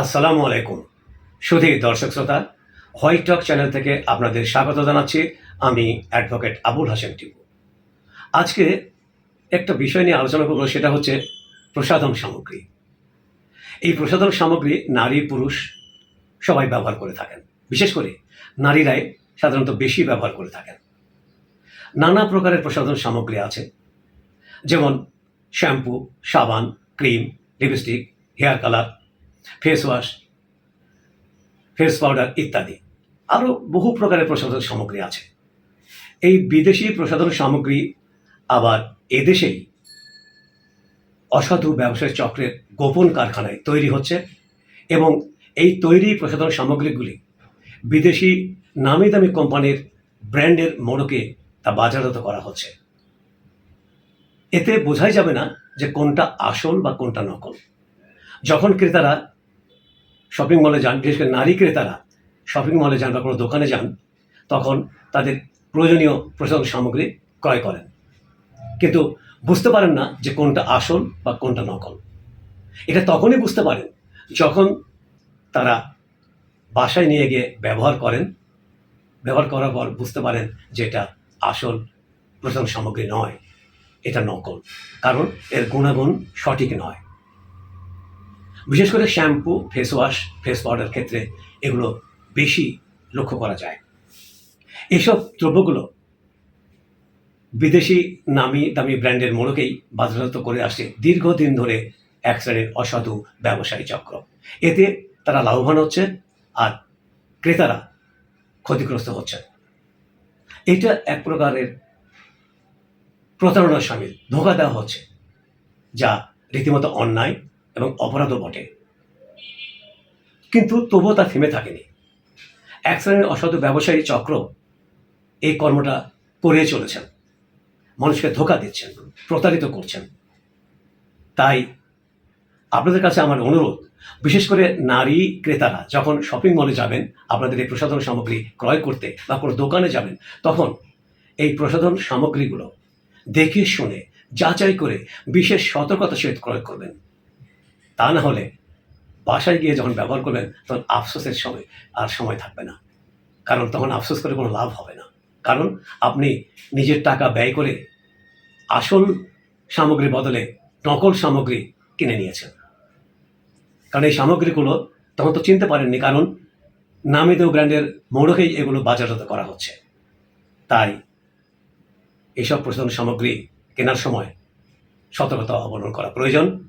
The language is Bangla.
আসসালামু আলাইকুম। সুধী দর্শক শ্রোতা হোয়াইট টক চ্যানেল থেকে আপনাদের স্বাগত জানাচ্ছি আমি অ্যাডভোকেট আবুল হাসেম টিপু। আজকে একটা বিষয় নিয়ে আলোচনা করব, সেটা হচ্ছে প্রসাধন সামগ্রী। এই প্রসাধন সামগ্রী নারী, পুরুষ সবাই ব্যবহার করে থাকেন। বিশেষ করে নারীরাই সাধারণত বেশি ব্যবহার করে থাকেন। নানা প্রকারের প্রসাধন সামগ্রী আছে, যেমন শ্যাম্পু, সাবান, cream, lipstick, hair colour face wash face powder ইত্যাদি। আরও বহু প্রকারের প্রসাধন সামগ্রী আছে। এই বিদেশি প্রসাধন সামগ্রী আবার এদেশেই অসাধু ব্যবসায়ী চক্রের গোপন কারখানায় তৈরি হচ্ছে এবং এই তৈরি প্রসাধন সামগ্রীগুলি বিদেশি নামি দামি কোম্পানির ব্র্যান্ডের মোড়কে তা বাজারজাত করা হচ্ছে। এতে বোঝাই যাবে না যে কোনটা আসল বা কোনটা নকল। যখন ক্রেতারা শপিং মলে যান, বিশেষ করে নারী ক্রেতারা শপিং মলে যান বা কোনো দোকানে যান, তখন তাদের প্রয়োজনীয় প্রসাধন সামগ্রী ক্রয় করেন। কিন্তু বুঝতে পারেন না যে কোনটা আসল বা কোনটা নকল। এটা তখনই বুঝতে পারেন যখন তারা বাসায় নিয়ে গিয়ে ব্যবহার করেন। ব্যবহার করার পর বুঝতে পারেন যে এটা আসল প্রসাধন সামগ্রী নয়, এটা নকল। কারণ এর গুণাগুণ সঠিক নয়। বিশেষ করে shampoo face wash face powder ক্ষেত্রে এগুলো বেশি লক্ষ্য করা যায়। এসব দ্রব্যগুলো বিদেশি নামি দামি ব্র্যান্ডের মোড়কেই বাজারজাত করে আসছে দীর্ঘদিন ধরে এক শ্রেণির অসাধু ব্যবসায়ী চক্র। এতে তারা লাভবান হচ্ছে আর ক্রেতারা ক্ষতিগ্রস্ত হচ্ছে। এটা এক প্রকারের প্রতারণার সামিল, ধোকা দেওয়া হচ্ছে, যা রীতিমতো অন্যায় এবং অপরাধও বটে। কিন্তু তবুও তা থেমে থাকেনি। এক শ্রেণির অসাধু ব্যবসায়ী চক্র এই কর্মটা করে চলেছেন। মানুষকে ধোকা দিচ্ছেন, প্রতারিত করছেন। তাই আপনাদের কাছে আমার অনুরোধ, বিশেষ করে নারী ক্রেতারা যখন শপিং মলে যাবেন, আপনাদের এই প্রসাধন সামগ্রী ক্রয় করতে বা কোনো দোকানে যাবেন, তখন এই প্রসাধন সামগ্রীগুলো দেখে শুনে, যাচাই করে বিশেষ সতর্কতা সহিত ক্রয় করবেন। তা না হলে বাসায় গিয়ে যখন ব্যবহার করবেন, তখন আফসোসের সময় আর সময় থাকবে না। কারণ তখন আফসোস করে কোনো লাভ হবে না। কারণ আপনি নিজের টাকা ব্যয় করে আসল সামগ্রীর বদলে নকল সামগ্রী কিনে নিয়েছেন। কারণ এই সামগ্রীগুলো তখন তো চিনতে পারেননি, কারণ নামি দেও ব্র্যান্ডের মোড়কেই এগুলো বাজারজাত করা হচ্ছে। তাই এইসব প্রসাধন সামগ্রী কেনার সময় সতর্কতা অবলম্বন করা প্রয়োজন।